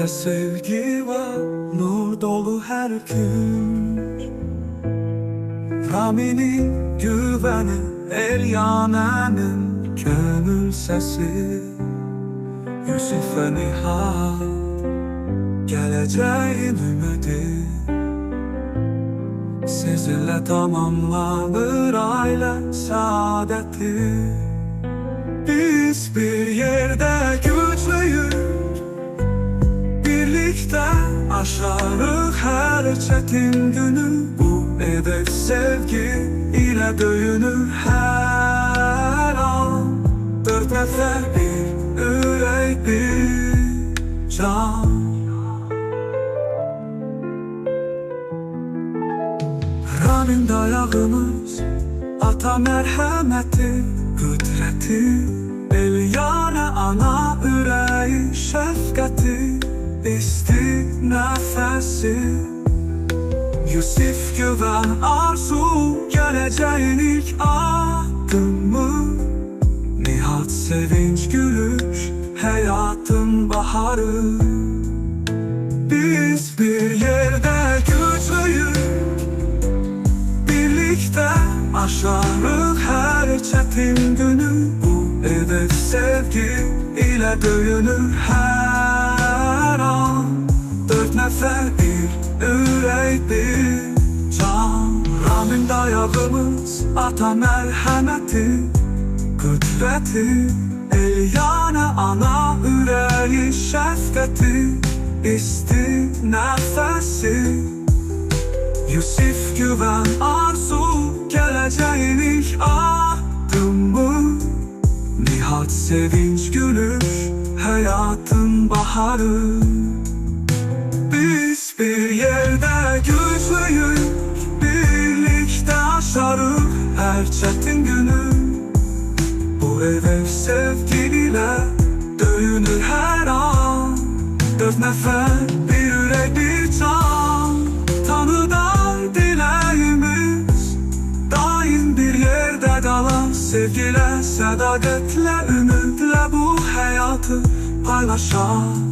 Yürekte sevgi var Nur dolu her gün. Rami'nin güveni Eryane'nin gönül sesi. Yusuf'e Nihal Geleceğin ümidi. Sizinle tamamlanır aile saadeti. Biz bir yerde Birlikte aşarız her çetin günü Bu hedef sevgi ile döyünür her an. Dört nefer bir yürek bir can. Ramin dayağımız Ata merhameti Kudreti Elyane ana yüreği nefesi. Yusuf güven arzu Geleceğin ilk adımı. Nihat sevinç gülüş Hayatın baharı. Biz bir yerde güçlüyüz. Birlikte aşarız her çetin günü. Bu hedef sevgi ile döyünür her Yürek bir can Ramin dayağımız ata merhameti Kudreti Elyane ana yüreği şefkati İsti nefesi. Yusuf güven arzu geleceğin ilk adımı Nihat sevinç gülüş hayatın baharı çetin günü Bu hedef sevgiyle döyünür her an. Dört nefer bir yürek bir can Tanrıdan dileğimiz Daim bir yerde kalan Sevgiyle, sadaketle, ümitle Bu hayatı paylaşan